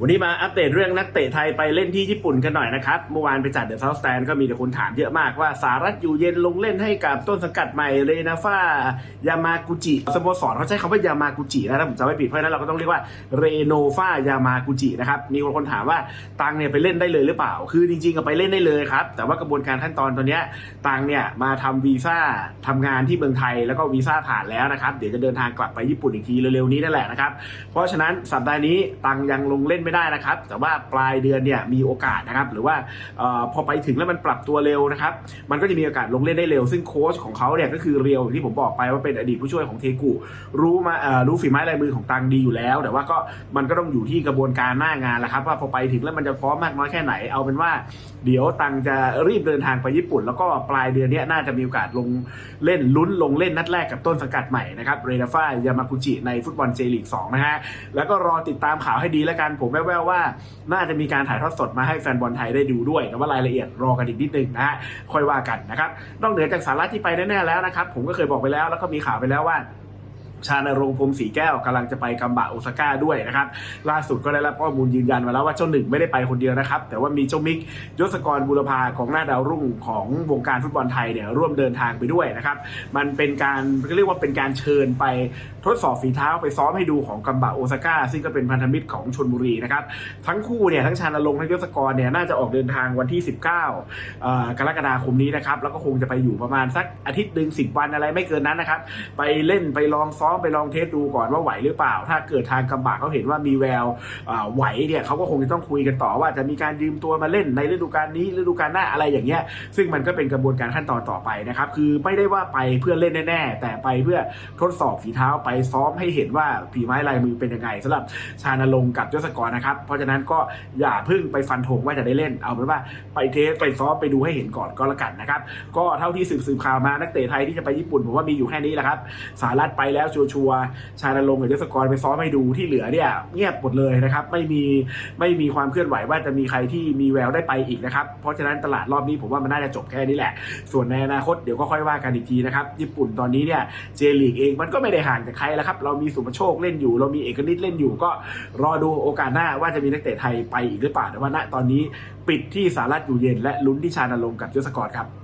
วันนี้มาอัปเดตเรื่องนักเตะไทยไปเล่นที่ญี่ปุ่นกันหน่อยนะครับ เมื่อวานไปจัดเดอะเซาท์สแตนก็มีแต่คนถามเยอะมากว่าสารัตอยู่เย็นลงเล่นให้กับต้นสังกัดใหม่เรนาฟ่ายามากุจิสโมสรเขาใช้คำว่ายามากุจินะถ้าผมจำไม่ผิดเพราะนั้นเราก็ต้องเรียกว่าเรโนฟ่ายามากุจินะครับมีคนถามว่าตังเนี่ยไปเล่นได้เลยหรือเปล่า คือจริงๆก็ไปเล่นได้เลยครับแต่ว่ากระบวนการขั้นตอนตอนนี้ตังเนี่ยมาทำวีซ่าทำงานที่เมืองไทยแล้วก็วีซ่าผ่านแล้วนะครับเดี๋ยวจะเดินทางกลับไปญี่ปุ่นอีกทีเร็วๆนี้นั่นแหละนะครับเพราะฉะนั้นสัปดาห์นี้ตังยังลงเล่นไม่ได้นะครับ แต่ว่าปลายเดือนเนี่ยมีโอกาสนะครับ หรือว่าออพอไปถึงแล้วมันปรับตัวเร็วนะครับ มันก็จะมีโอกาสลงเล่นได้เร็ว ซึ่งโค้ชของเขาเนี่ยก็คือเรียวอย่างที่ผมบอกไปว่าเป็นอดีตผู้ช่วยของเทกุรู้มารู้ฝีไม้ลายมือของตังดีอยู่แล้ว แต่ว่าก็มันก็ต้องอยู่ที่กระบวนการหน้างานแหละครับ ว่าพอไปถึงแล้วมันจะพร้อมมากน้อยแค่ไหนเอาเป็นว่า เดี๋ยวตังจะรีบเดินทางไปญี่ปุ่น แล้วก็ปลายเดือนนี้น่าจะมีโอกาสลงเล่นลุ้นลงเล่นนัดแรกกับต้นสังกัดใหม่นะครับเรนาฟ่ายามากุจิในฟุตบอลเจลีก2นะฮะแล้วก็รอติดตามข่าวให้ดีแล้วกันผมแว่วๆว่า น่าจะมีการถ่ายทอดสดมาให้แฟนบอลไทยได้ดูด้วย แต่ว่ารายละเอียดรอกันอีกนิดนึงนะฮะค่อยว่ากันนะครับนอกเหนือจากสาระที่ไปแน่ๆแล้วนะครับผมก็เคยบอกไปแล้วแล้วก็มีข่าวไปแล้วว่า ชาณรงค์พรมศรีแก้วกำลังจะไปกัมบะโอซาก้าด้วยนะครับ ล่าสุดก็ได้รับข้อมูลยืนยันมาแล้วว่าเจ้าหนึ่งไม่ได้ไปคนเดียวนะครับ แต่ว่ามีเจ้ามิกยศกรบุรพาของหน้าดาวรุ่งของวงการฟุตบอลไทยเนี่ยร่วมเดินทางไปด้วยนะครับ มันเป็นการเรียกว่าเป็นการเชิญไปทดสอบฝีเท้าไปซ้อมให้ดูของกัมบะโอซาก้าซึ่งก็เป็นพันธมิตรของชนบุรีนะครับ ทั้งคู่เนี่ยทั้งชาณรงค์ทั้งยศกรเนี่ยน่าจะออกเดินทางวันที่ 19เอ่อกรกฎาคมนี้นะครับแล้วก็คงจะไปอยู่ประมาณสักอาทิตย์หนึ่งสิวันอะไรไม่เกินนั้นนะครับ ไปเล่นไปลองซ้อมองไปลองเทสดูก่อนว่าไหวหรือเปล่า ถ้าเกิดทางกัมบะเขาเห็นว่ามีแววไหวเนี่ยเขาก็คงจะต้องคุยกันต่อว่าจะมีการยืมตัวมาเล่นในฤดูกาลนี้ฤดูกาลหน้าอะไรอย่างเงี้ยซึ่งมันก็เป็นกระบวนการขั้นตอนต่อไปนะครับคือไม่ได้ว่าไปเพื่อเล่นแน่ๆแต่ไปเพื่อทดสอบฝีเท้าไปซ้อมให้เห็นว่าฝีไม้ลายมือเป็นยังไงสำหรับชาณรงกับยศกรนะครับเพราะฉะนั้นก็อย่าเพึ่งไปฟันธงว่าจะได้เล่นเอาเป็นว่าไปเทสไปซ้อมไปดูให้เห็นก่อนก็แล้วกันนะครับก็เท่าที่สืบสืบข่าวมานักเตะไทยที่จะไปญี่ปุ่นผมว่ามีอยู่แค่นี้แหละครับสารัตไปแล้วชัวร์ๆชาณรงกับยศกรไปซ้อมให้ดูที่เหลือเนี่ยเงียบหมดเลยนะครับไม่มีไม่มีความเคลื่อนไหวว่าจะมีใครที่มีแววได้ไปอีกนะครับเพราะฉะนั้นตลาดรอบนี้ผมว่ามันน่าจะจบแค่นี้แหละ ส่วนในอนาคตเดี๋ยวก็ค่อยว่ากันอีกทีนะครับญี่ปุ่นตอนนี้เนี่ยเจลีกเองมันก็ไม่ได้ห่างจากใครแล้วครับเรามีสุภโชคเล่นอยู่ เรามีเอกนิตเล่นอยู่ก็รอดูโอกาสหน้าว่าจะมีนักเตะไทยไปอีกหรือเปล่าแต่ว่าณตอนนี้ปิดที่สารัตอยู่เย็นและลุ้นที่ชาณรงกับยศกรครับ